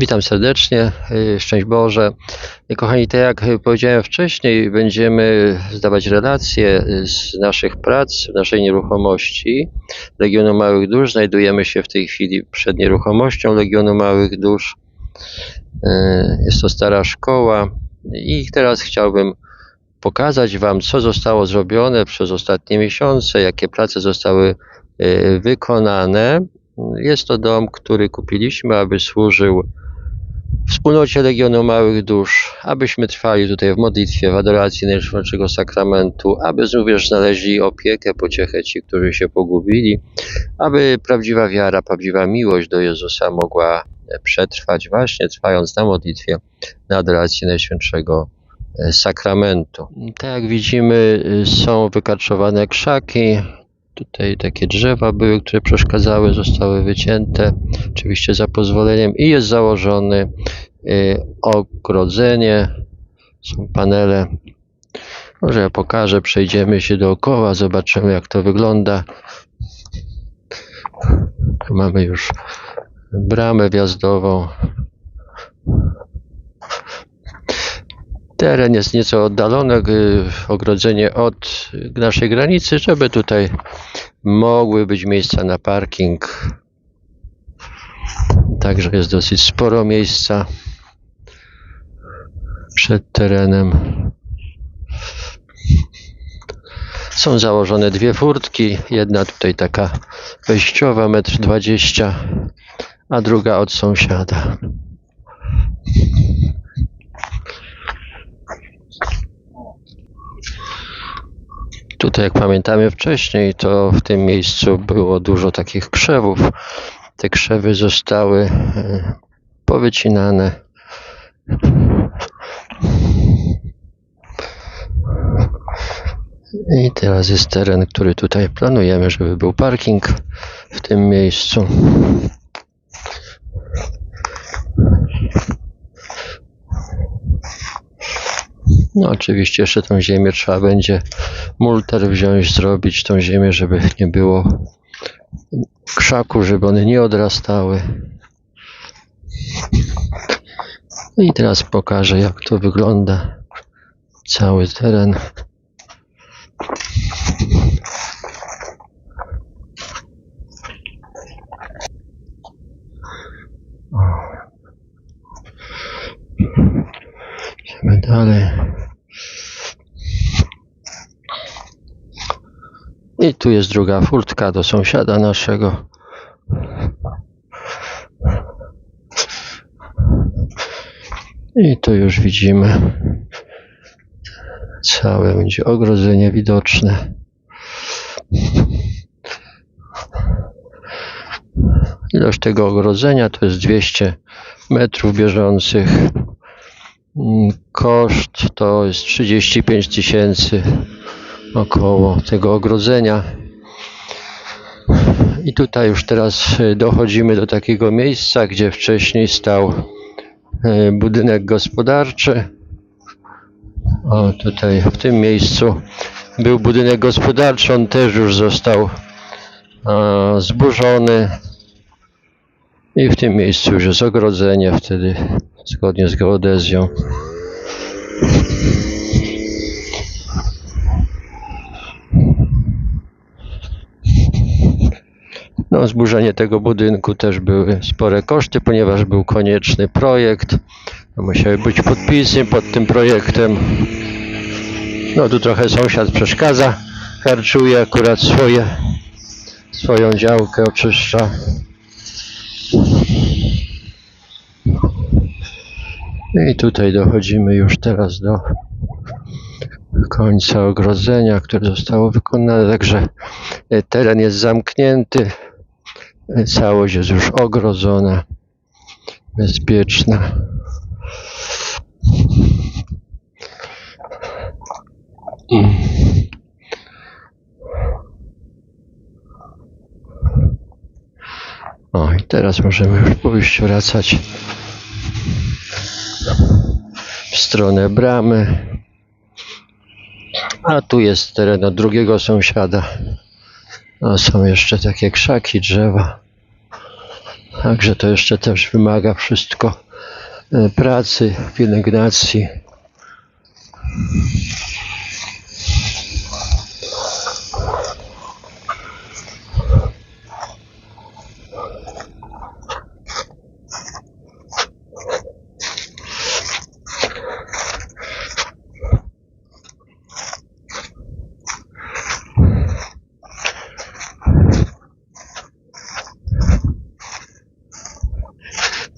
Witam serdecznie, y, szczęść Boże. Y, Kochani, tak jak y, powiedziałem wcześniej, będziemy zdawać relacje z naszych prac naszej nieruchomości Legionu Małych Dusz. Znajdujemy się w tej chwili przed nieruchomością Legionu Małych Dusz. Jest to stara szkoła i teraz chciałbym pokazać Wam, co zostało zrobione przez ostatnie miesiące, jakie prace zostały wykonane. Jest to dom, który kupiliśmy, aby służył wspólnocie Legionu Małych Dusz, abyśmy trwali tutaj w modlitwie, w adoracji Najświętszego Sakramentu, aby również znaleźli opiekę, pociechę ci, którzy się pogubili, aby prawdziwa wiara, prawdziwa miłość do Jezusa mogła przetrwać właśnie trwając na modlitwie, na adoracji Najświętszego e, Sakramentu. Tak jak widzimy, y, są wykarczowane krzaki, Tutaj takie drzewa były, które przeszkadzały, zostały wycięte, oczywiście za pozwoleniem i jest założone y, ogrodzenie, są panele. Może ja pokażę, przejdziemy się dookoła, zobaczymy jak to wygląda. Tu mamy już bramę wjazdową. Teren jest nieco oddalony, ogrodzenie od naszej granicy, żeby tutaj mogły być miejsca na parking. Także jest dosyć sporo miejsca przed terenem. Są założone dwie furtki, jedna tutaj taka wejściowa, 1,20 m, a druga od sąsiada. Tutaj, jak pamiętamy wcześniej, to w tym miejscu było dużo takich krzewów. Te krzewy zostały e, powycinane. I teraz jest teren, który tutaj planujemy, żeby był parking w tym miejscu. No oczywiście jeszcze tą ziemię trzeba będzie multer wziąć, zrobić tą ziemię, żeby nie było krzaku, żeby one nie odrastały. No I teraz pokażę jak to wygląda cały teren. Idziemy dalej. I tu jest druga furtka do sąsiada naszego. I tu już widzimy całe będzie ogrodzenie widoczne. Ilość tego ogrodzenia to jest 200 metrów bieżących. Mm, Koszt to jest 35 tysięcy około tego ogrodzenia. I tutaj już teraz y, dochodzimy do takiego miejsca, gdzie wcześniej stał y, budynek gospodarczy. O, tutaj w tym miejscu był budynek gospodarczy, on też już został e, zburzony. I w tym miejscu już jest ogrodzenie wtedy, zgodnie z geodezją. No, zburzenie tego budynku też były spore koszty, ponieważ był konieczny projekt. No, Musiały być podpisy pod tym projektem. No tu trochę sąsiad przeszkadza, harczuje akurat swoje, swoją działkę, oczyszcza. I tutaj dochodzimy już teraz do końca ogrodzenia, które zostało wykonane, także teren jest zamknięty, całość jest już ogrodzona, bezpieczna. O, i teraz możemy już pójść wracać w stronę bramy. A tu jest teren od drugiego sąsiada. No, są jeszcze takie krzaki, drzewa. Także to jeszcze też wymaga wszystko e, pracy, pielęgnacji.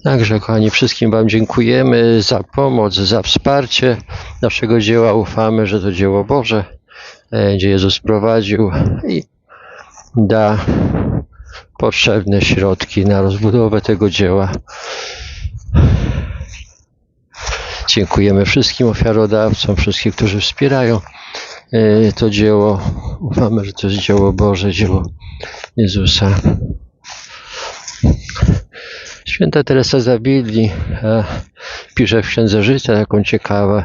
Także, kochani, wszystkim Wam dziękujemy za pomoc, za wsparcie naszego dzieła. Ufamy, że to dzieło Boże, e, gdzie Jezus prowadził i da potrzebne środki na rozbudowę tego dzieła. Dziękujemy wszystkim ofiarodawcom, wszystkim, którzy wspierają e, to dzieło. Ufamy, że to jest dzieło Boże, dzieło Jezusa. Święta Teresa Zabilli e, pisze w Księdze Życia taką ciekawe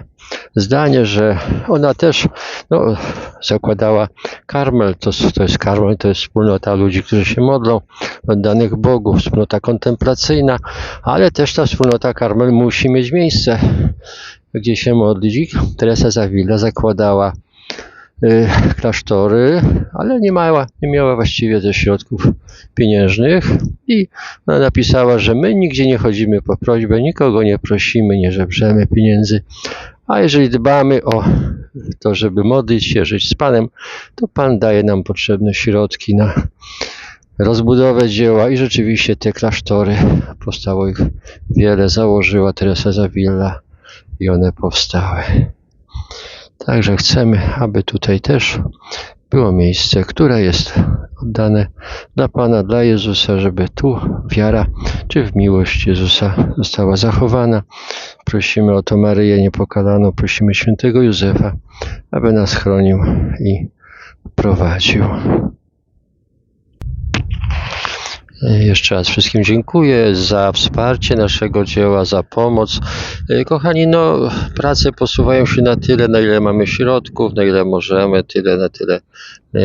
zdanie, że ona też no, zakładała Karmel, to, to jest Karmel, to jest wspólnota ludzi, którzy się modlą, oddanych Bogu, wspólnota kontemplacyjna, ale też ta wspólnota Karmel musi mieć miejsce, gdzie się modlić. Teresa Zawilla zakładała klasztory, ale nie miała, nie miała właściwie ze środków pieniężnych i napisała, że my nigdzie nie chodzimy po prośbę, nikogo nie prosimy, nie żebrzemy pieniędzy, a jeżeli dbamy o to, żeby modlić się, żyć z Panem, to Pan daje nam potrzebne środki na rozbudowę dzieła i rzeczywiście te klasztory, powstało ich wiele, założyła Teresa Zawilla i one powstały. Także chcemy, aby tutaj też było miejsce, które jest oddane dla Pana, dla Jezusa, żeby tu wiara czy w miłość Jezusa została zachowana. Prosimy o to Maryję Niepokalaną, prosimy świętego Józefa, aby nas chronił i prowadził. Jeszcze raz wszystkim dziękuję za wsparcie naszego dzieła, za pomoc. E, Kochani, no, prace posuwają się na tyle, na ile mamy środków, na ile możemy, tyle, na tyle e,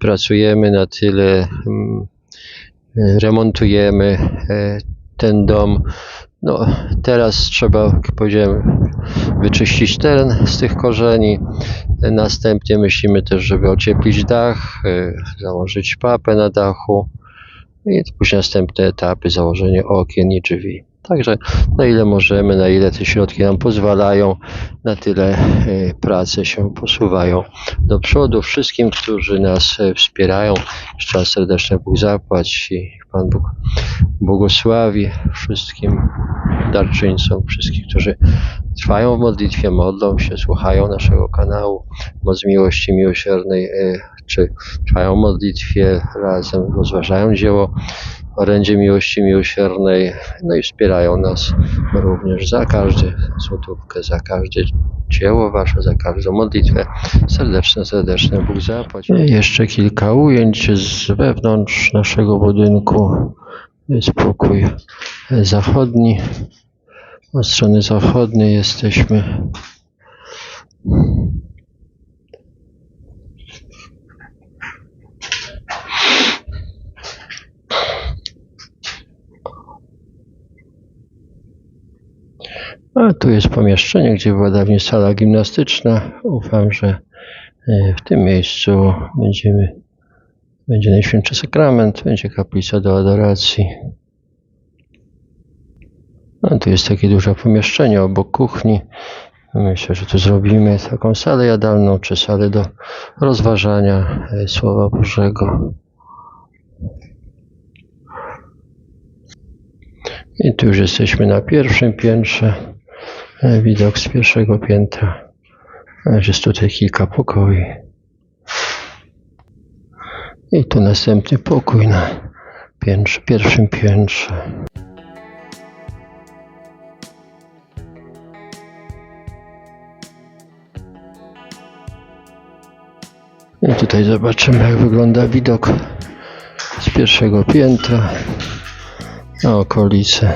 pracujemy, na tyle mm, e, remontujemy ten dom. No, teraz trzeba, jak powiedziałem, wyczyścić teren z tych korzeni. Następnie myślimy też, żeby ocieplić dach, założyć papę na dachu i później następne etapy, założenie okien i drzwi. Także na ile możemy, na ile te środki nam pozwalają, na tyle e, prace się posuwają do przodu. Wszystkim, którzy nas e, wspierają, jeszcze raz serdeczne Bóg zapłać i Pan Bóg błogosławi wszystkim darczyńcom, wszystkich, którzy trwają w modlitwie, modlą się, słuchają naszego kanału, moc miłości miłosiernej, e, czy trwają w modlitwie razem, rozważają dzieło orędzie miłości miłosiernej, no i wspierają nas również za każdą złotówkę, za każde dzieło wasze, za każdą modlitwę. Serdeczne, serdeczne Bóg zapłać. Jeszcze kilka ujęć z wewnątrz naszego budynku. Jest pokój zachodni. Od strony zachodniej jesteśmy. A tu jest pomieszczenie, gdzie była dawniej sala gimnastyczna. Ufam, że e, w tym miejscu będziemy, będzie Najświętszy Sakrament, będzie kaplica do adoracji. A tu jest takie duże pomieszczenie obok kuchni. Myślę, że tu zrobimy taką salę jadalną, czy salę do rozważania e, Słowa Bożego. I tu już jesteśmy na pierwszym piętrze. E, Widok z pierwszego piętra. A Jest tutaj kilka pokoi. I tu następny pokój na piętrze, pierwszym piętrze. I tutaj zobaczymy, jak wygląda widok z pierwszego piętra na okolice.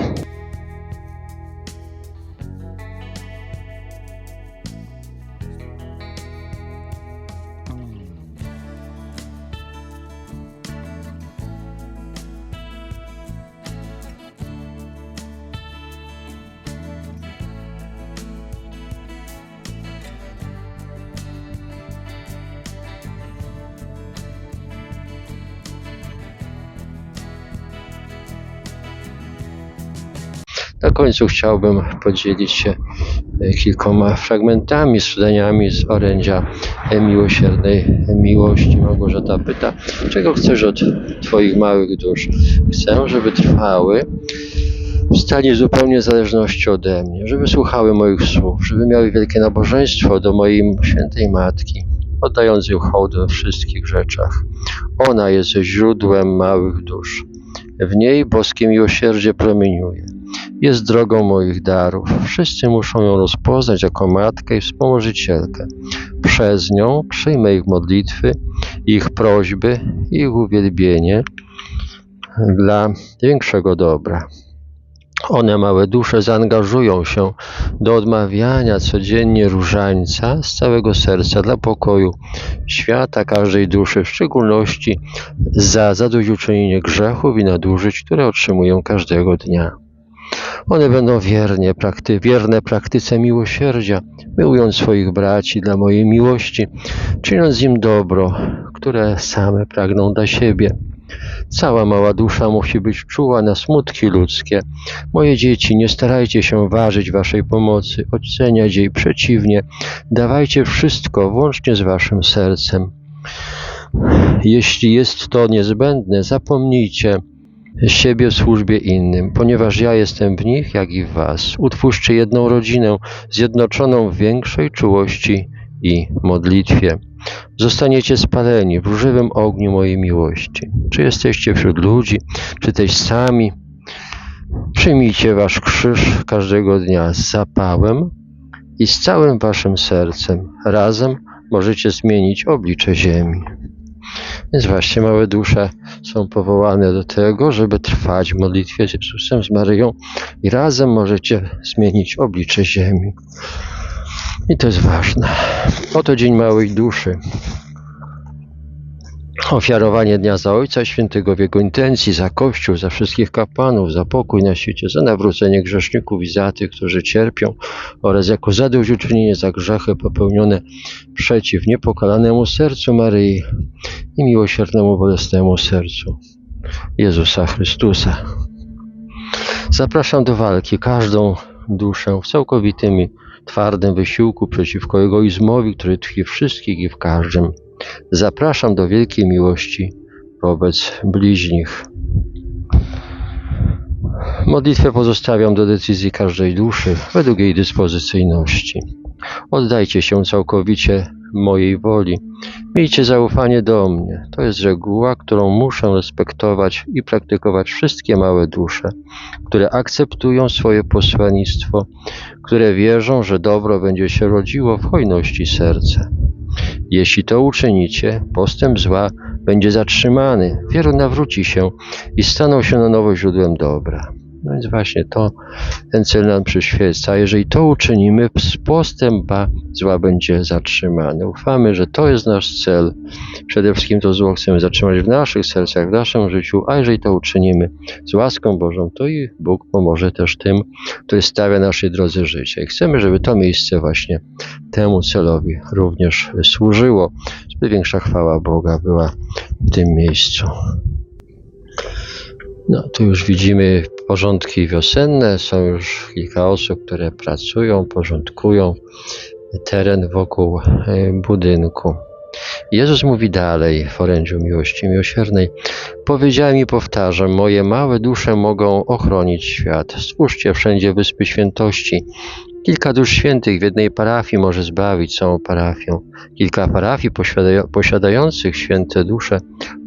Końcu chciałbym podzielić się e, kilkoma fragmentami, studaniami z orędzia miłosiernej miłości. Małgorzata pyta, czego chcesz od Twoich małych dusz? Chcę, żeby trwały w stanie zupełnie zależności ode mnie, żeby słuchały moich słów, żeby miały wielkie nabożeństwo do mojej świętej matki, oddając jej hołd we wszystkich rzeczach. Ona jest źródłem małych dusz. W niej boskie miłosierdzie promieniuje. Jest drogą moich darów. Wszyscy muszą ją rozpoznać jako matkę i wspomożycielkę. Przez nią przyjmę ich modlitwy, ich prośby, ich uwielbienie dla większego dobra. One, małe dusze, zaangażują się do odmawiania codziennie różańca z całego serca dla pokoju świata, każdej duszy, w szczególności za zadośćuczynienie grzechów i nadużyć, które otrzymują każdego dnia. One będą wiernie, prakty, wierne praktyce miłosierdzia, miłując swoich braci dla mojej miłości, czyniąc im dobro, które same pragną dla siebie. Cała mała dusza musi być czuła na smutki ludzkie. Moje dzieci, nie starajcie się ważyć waszej pomocy, oceniać jej przeciwnie. Dawajcie wszystko, włącznie z waszym sercem. Jeśli jest to niezbędne, zapomnijcie siebie w służbie innym, ponieważ ja jestem w nich, jak i w was. Utwórzcie jedną rodzinę, zjednoczoną w większej czułości i modlitwie. Zostaniecie spaleni w żywym ogniu mojej miłości. Czy jesteście wśród ludzi, czy też sami? Przyjmijcie wasz krzyż każdego dnia z zapałem i z całym waszym sercem. Razem możecie zmienić oblicze ziemi. Więc właśnie małe dusze są powołane do tego, żeby trwać w modlitwie z Jezusem, z Maryją i razem możecie zmienić oblicze ziemi. I to jest ważne. Oto Dzień Małej Duszy. Ofiarowanie Dnia za Ojca Świętego w Jego intencji, za Kościół, za wszystkich kapłanów, za pokój na świecie, za nawrócenie grzeszników i za tych, którzy cierpią oraz jako zadośćuczynienie za grzechy popełnione przeciw niepokalanemu sercu Maryi i miłosiernemu bolesnemu sercu Jezusa Chrystusa. Zapraszam do walki każdą duszę w całkowitym twardym wysiłku przeciwko egoizmowi, który tkwi wszystkich i w każdym. Zapraszam do wielkiej miłości wobec bliźnich. Modlitwę pozostawiam do decyzji każdej duszy według jej dyspozycyjności. Oddajcie się całkowicie mojej woli. Miejcie zaufanie do mnie. To jest reguła, którą muszę respektować i praktykować wszystkie małe dusze, które akceptują swoje posłannictwo, które wierzą, że dobro będzie się rodziło w hojności serca. Jeśli to uczynicie, postęp zła będzie zatrzymany, wielu nawróci się i staną się na nowo źródłem dobra. No więc właśnie to, ten cel nam przyświeca. Jeżeli to uczynimy, postęp zła będzie zatrzymany. Ufamy, że to jest nasz cel. Przede wszystkim to zło chcemy zatrzymać w naszych sercach, w naszym życiu, a jeżeli to uczynimy z łaską Bożą, to i Bóg pomoże też tym, który stawia naszej drodze życia. I chcemy, żeby to miejsce właśnie temu celowi również służyło, żeby większa chwała Boga była w tym miejscu. No, tu już widzimy porządki wiosenne. Są już kilka osób, które pracują, porządkują teren wokół e, budynku. Jezus mówi dalej w orędziu miłości miłosiernej. Powiedziałem i powtarzam, moje małe dusze mogą ochronić świat. Stwórzcie wszędzie wyspy świętości. Kilka dusz świętych w jednej parafii może zbawić całą parafię. Kilka parafii posiadających święte dusze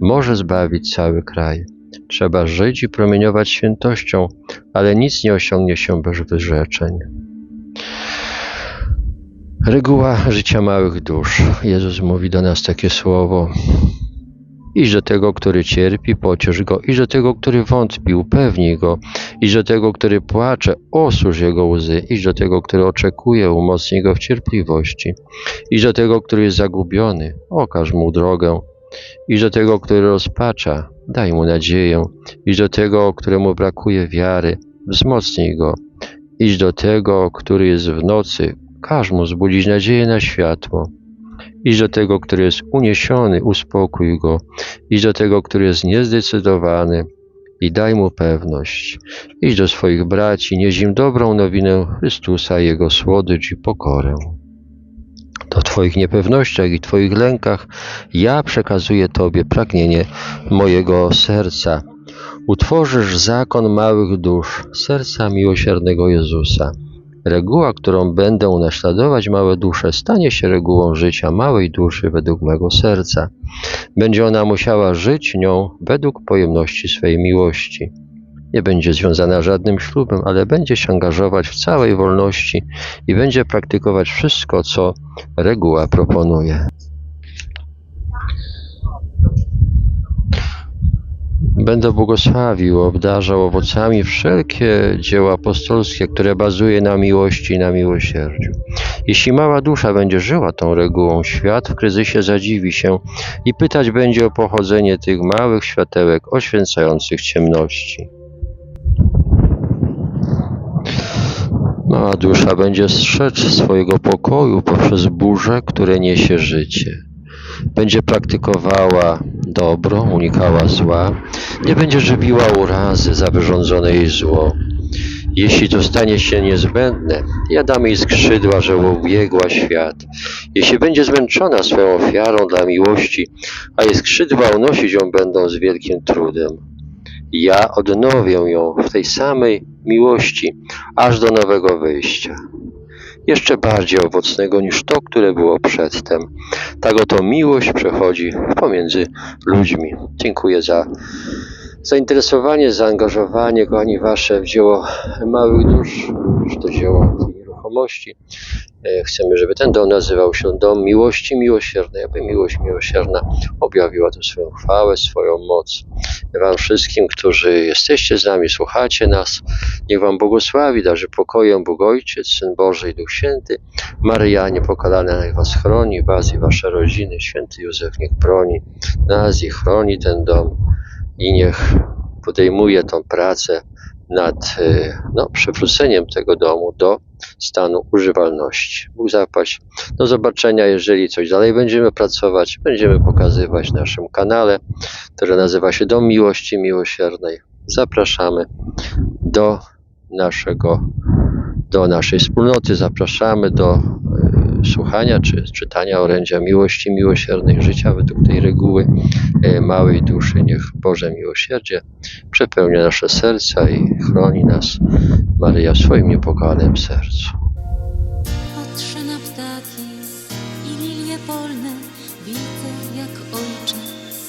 może zbawić cały kraj. Trzeba żyć i promieniować świętością, ale nic nie osiągnie się bez wyrzeczeń. Reguła życia małych dusz. Jezus mówi do nas takie słowo. Idź do tego, który cierpi, pociesz go. Idź do tego, który wątpi, upewnij go. Idź do tego, który płacze, osusz jego łzy. Idź do tego, który oczekuje, umocnij go w cierpliwości. Idź do tego, który jest zagubiony, okaż mu drogę. Idź do tego, który rozpacza, daj mu nadzieję. Idź do tego, któremu brakuje wiary, wzmocnij go. Idź do tego, który jest w nocy, każ mu zbudzić nadzieję na światło. Idź do tego, który jest uniesiony, uspokój go. Idź do tego, który jest niezdecydowany. i daj mu pewność. Idź do swoich braci, nieś im dobrą nowinę Chrystusa, Jego słodycz i pokorę. W Twoich niepewnościach i Twoich lękach ja przekazuję Tobie pragnienie mojego serca. Utworzysz zakon małych dusz, serca miłosiernego Jezusa. Reguła, którą będę naśladować małe dusze, stanie się regułą życia małej duszy według mego serca. Będzie ona musiała żyć nią według pojemności swej miłości. Nie będzie związana żadnym ślubem, ale będzie się angażować w całej wolności i będzie praktykować wszystko, co reguła proponuje. Będę błogosławił, obdarzał owocami wszelkie dzieła apostolskie, które bazuje na miłości i na miłosierdziu. Jeśli mała dusza będzie żyła tą regułą, świat w kryzysie zadziwi się i pytać będzie o pochodzenie tych małych światełek oświęcających ciemności. Mała dusza będzie strzec swojego pokoju poprzez burze, które niesie życie. Będzie praktykowała dobro, unikała zła, nie będzie żywiła urazy za wyrządzone jej zło. Jeśli to stanie się niezbędne, ja dam jej skrzydła, żeby ubiegła świat. Jeśli będzie zmęczona swoją ofiarą dla miłości, a jej skrzydła unosić ją będą z wielkim trudem, ja odnowię ją w tej samej miłości, aż do nowego wyjścia. Jeszcze bardziej owocnego niż to, które było przedtem. Tak oto miłość przechodzi pomiędzy ludźmi. Dziękuję za zainteresowanie, zaangażowanie, kochani wasze, w dzieło małych dusz, czy to dzieło E, Chcemy, żeby ten dom nazywał się Dom Miłości Miłosiernej, aby miłość miłosierna objawiła tu swoją chwałę, swoją moc. Wam wszystkim, którzy jesteście z nami, słuchacie nas, niech Wam błogosławi, darzy pokojem Bóg Ojciec, Syn Boży i Duch Święty. Maryja niepokalana niech Was chroni, Was i Wasze rodziny. Święty Józef niech broni nas i chroni ten dom i niech podejmuje tą pracę nad e, no, przywróceniem tego domu do stanu używalności. Bóg zapłać. Do zobaczenia, jeżeli coś dalej będziemy pracować, będziemy pokazywać w naszym kanale, który nazywa się Dom Miłości Miłosiernej. Zapraszamy do naszego, do naszej wspólnoty, zapraszamy do e, słuchania czy czytania orędzia miłości miłosiernej życia według tej reguły e, małej duszy. Niech Boże miłosierdzie przepełnia nasze serca i chroni nas Maryja w swoim niepokalanym sercu. Patrzę na ptaki i lilie polne, widzę jak ojcze,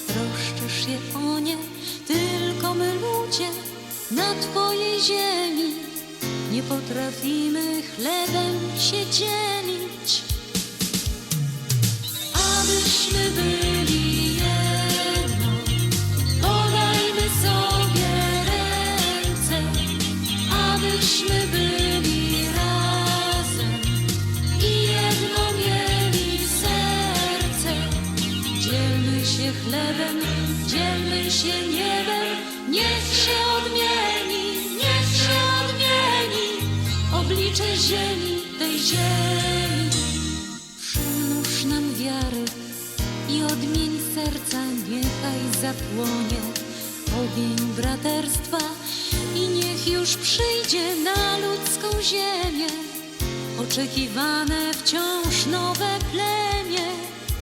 troszczysz się o nie, tylko my ludzie na twojej ziemi nie potrafimy chlebem się dzielić. Abyśmy byli abyśmy byli razem i jedno mieli serce. Dzielmy się chlebem, dzielmy się niebem, niech się odmieni, niech się odmieni oblicze ziemi, tej ziemi. Przynóż nam wiary i odmień serca, niechaj zapłonie ogień braterstwa już przyjdzie na ludzką ziemię oczekiwane wciąż nowe plemię.